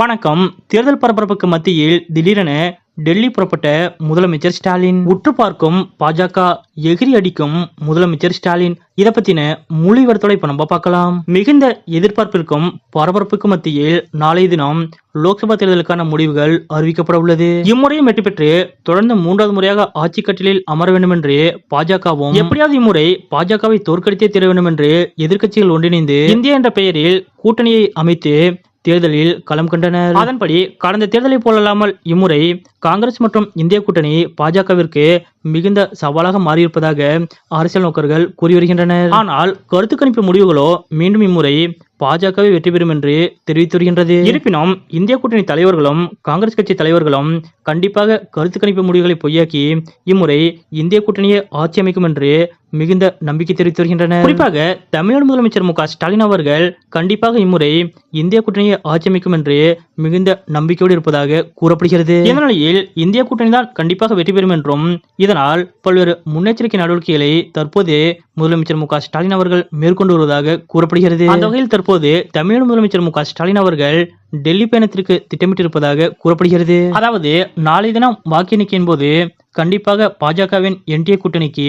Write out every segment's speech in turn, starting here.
வணக்கம். தேர்தல் பரபரப்புக்கு மத்தியில் திடீரென டெல்லி புறப்பட்ட முதலமைச்சர் ஸ்டாலின். உற்று பார்க்கும் பாஜக எகிரி அடிக்கும் முதலமைச்சர் ஸ்டாலின். இதை பத்தின முழு விவரத்தோட இப்ப நம்ம பார்க்கலாம். மிகுந்த எதிர்பார்ப்பிற்கும் பரபரப்புக்கும் மத்தியில் நாளைய தினம் லோக்சபா தேர்தலுக்கான முடிவுகள் அறிவிக்கப்பட உள்ளது. இம்முறையும் வெற்றி பெற்று தொடர்ந்து மூன்றாவது முறையாக ஆட்சி கட்டிலில் அமர வேண்டும் என்று பாஜகவும். எப்படியாவது இம்முறை பாஜகவை தோற்கடித்தே தீர வேண்டும் என்று எதிர்க்கட்சிகள் ஒன்றிணைந்து இந்தியா என்ற பெயரில் கூட்டணியை அமைத்து தேர்தலில் களம் கண்டனர். அதன்படி கடந்த தேர்தலை போலல்லாமல் இம்முறை காங்கிரஸ் மற்றும் இந்திய கூட்டணி பாஜகவிற்கு மிகுந்த சவாலாக மாறியிருப்பதாக அரசியல் நோக்கர்கள் கூறி வருகின்றனர். ஆனால் கருத்து கணிப்பு முடிவுகளோ மீண்டும் இம்முறை பாஜகவை வெற்றி பெறும் என்று தெரிவித்து வருகின்றது. இருப்பினும் இந்திய கூட்டணி தலைவர்களும் காங்கிரஸ் கட்சி தலைவர்களும் கண்டிப்பாக கருத்து கணிப்பு முடிவுகளை பொய்யாக்கி இம்முறை இந்திய கூட்டணியை ஆட்சி அமைக்கும் என்று மிகுந்த நம்பிக்கை தெரிவித்து வருகின்றனர். குறிப்பாக தமிழ்நாடு முதலமைச்சர் மு ஸ்டாலின் அவர்கள் கண்டிப்பாக இம்முறை இந்திய கூட்டணியை ஆட்சி அமைக்கும் என்று மிகுந்த நம்பிக்கையோடு இருப்பதாக கூறப்படுகிறது. இந்த நிலையில் இந்திய கூட்டணி தான் கண்டிப்பாக வெற்றி பெறும் என்றும் இதனால் பல்வேறு முன்னெச்சரிக்கை நடவடிக்கைகளை தற்போது முதலமைச்சர் மு ஸ்டாலின் அவர்கள் மேற்கொண்டு வருவதாக கூறப்படுகிறது. அந்த வகையில் தற்போது தமிழ்நாடு முதலமைச்சர் மு ஸ்டாலின் அவர்கள் டெல்லி பயணத்திற்கு திட்டமிட்டிருப்பதாக கூறப்படுகிறது. அதாவது நாளை தினம் வாக்கு எண்ணிக்கையின் போது கண்டிப்பாக பாஜகவின் என்டிஏ கூட்டணிக்கு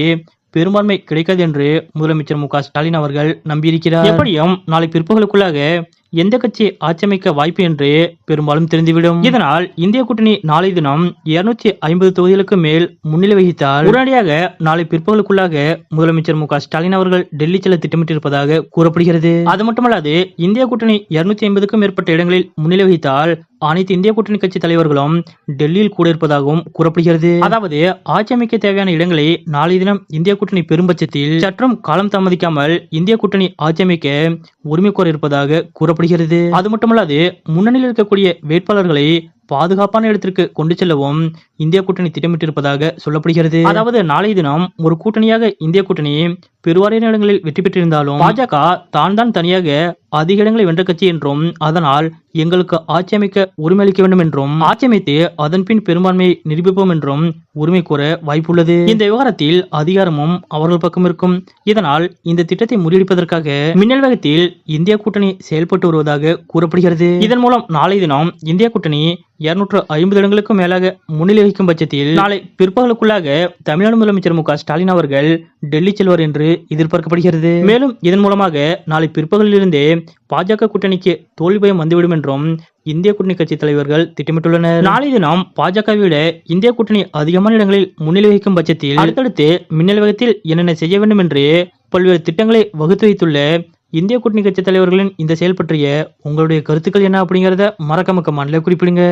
பெரும்பான்மை கிடைக்காது என்று முதலமைச்சர் மு ஸ்டாலின் அவர்கள் நம்பியிருக்கிறார். எப்படியும் நாளை பிற்பகலுக்குள்ளாக எந்த கட்சி ஆட்சியமைக்க வாய்ப்பு என்று பெரும்பாலும் தெரிந்துவிடும். இதனால் இந்திய கூட்டணி நாளை தினம் இருநூற்றி ஐம்பது தொகுதிகளுக்கு மேல் முன்னிலை வகித்தால் உடனடியாக நாளை பிற்பகலுக்குள்ளாக முதலமைச்சர் மு ஸ்டாலின் அவர்கள் டெல்லி செல்ல திட்டமிட்டிருப்பதாக கூறப்படுகிறது. அது மட்டுமல்லாது இந்திய கூட்டணி இருநூத்தி ஐம்பதுக்கும் மேற்பட்ட இடங்களில் முன்னிலை வகித்தால் அனைத்து இந்திய கூட்டணி கட்சி தலைவர்களும் டெல்லியில் கூட இருப்பதாகவும் கூறப்படுகிறது. அதாவது ஆட்சி அமைக்க தேவையான இடங்களை நாளைய தினம் இந்திய கூட்டணி பெரும் பட்சத்தில் சற்றும் காலம் தாமதிக்காமல் இந்திய கூட்டணி ஆட்சி அமைக்க உரிமை கோர இருப்பதாக கூறப்படுகிறது. அது மட்டுமல்லாது முன்னணியில் இருக்கக்கூடிய வேட்பாளர்களை பாதுகாப்பான இடத்திற்கு கொண்டு செல்லவும் இந்திய கூட்டணி திட்டமிட்டிருப்பதாக சொல்லப்படுகிறது. அதாவது நாளைய தினம் ஒரு கூட்டணியாக இந்திய கூட்டணி பெருவாரியான இடங்களில் வெற்றி பெற்றிருந்தாலும் பாஜக தான் தான் தனியாக அதிக இடங்களை வென்ற கட்சி என்றும் அதனால் எங்களுக்கு ஆட்சி அமைக்க உரிமை அளிக்க வேண்டும் என்றும் ஆட்சி அமைத்து அதன் பின் பெரும்பான்மையை நிரூபிப்போம் என்றும் உரிமை கூற வாய்ப்புள்ளது. இந்த விவகாரத்தில் அதிகாரமும் அவர்கள் பக்கம் இருக்கும். இதனால் இந்த திட்டத்தை முறியடிப்பதற்காக மின்னல் வேகத்தில் இந்திய கூட்டணி செயல்பட்டு வருவதாக கூறப்படுகிறது. இதன் மூலம் நாளை தினம் இந்திய கூட்டணி இருநூற்று ஐம்பது இடங்களுக்கும் மேலாக முன்னிலை வகிக்கும் பட்சத்தில் நாளை பிற்பகலுக்குள்ளாக தமிழ்நாடு முதலமைச்சர் மு க ஸ்டாலின் அவர்கள் டெல்லி செல்வார் என்று எதிர்பார்க்கப்படுகிறது. மேலும் இதன் மூலமாக நாளை பிற்பகலிலிருந்தே பாஜக கூட்டணிக்கு தோல்வி பயம் வந்துவிடும் என்றும் இந்திய கூட்டணி கட்சி தலைவர்கள் திட்டமிட்டுள்ளனர். நாளை தினம் பாஜகவை விட இந்திய கூட்டணி அதிகமான இடங்களில் முன்னிலை வகிக்கும் பட்சத்தில் அடுத்தடுத்து மின்னல் வேகத்தில் என்னென்ன செய்ய வேண்டும் என்று பல்வேறு திட்டங்களை வகுத்து வைத்துள்ள இந்திய கூட்டணி கட்சி தலைவர்களின் இந்த செயல் பற்றிய உங்களுடைய கருத்துக்கள் என்ன அப்படிங்கறத மறக்காம மாநில குறிப்பிடுங்க.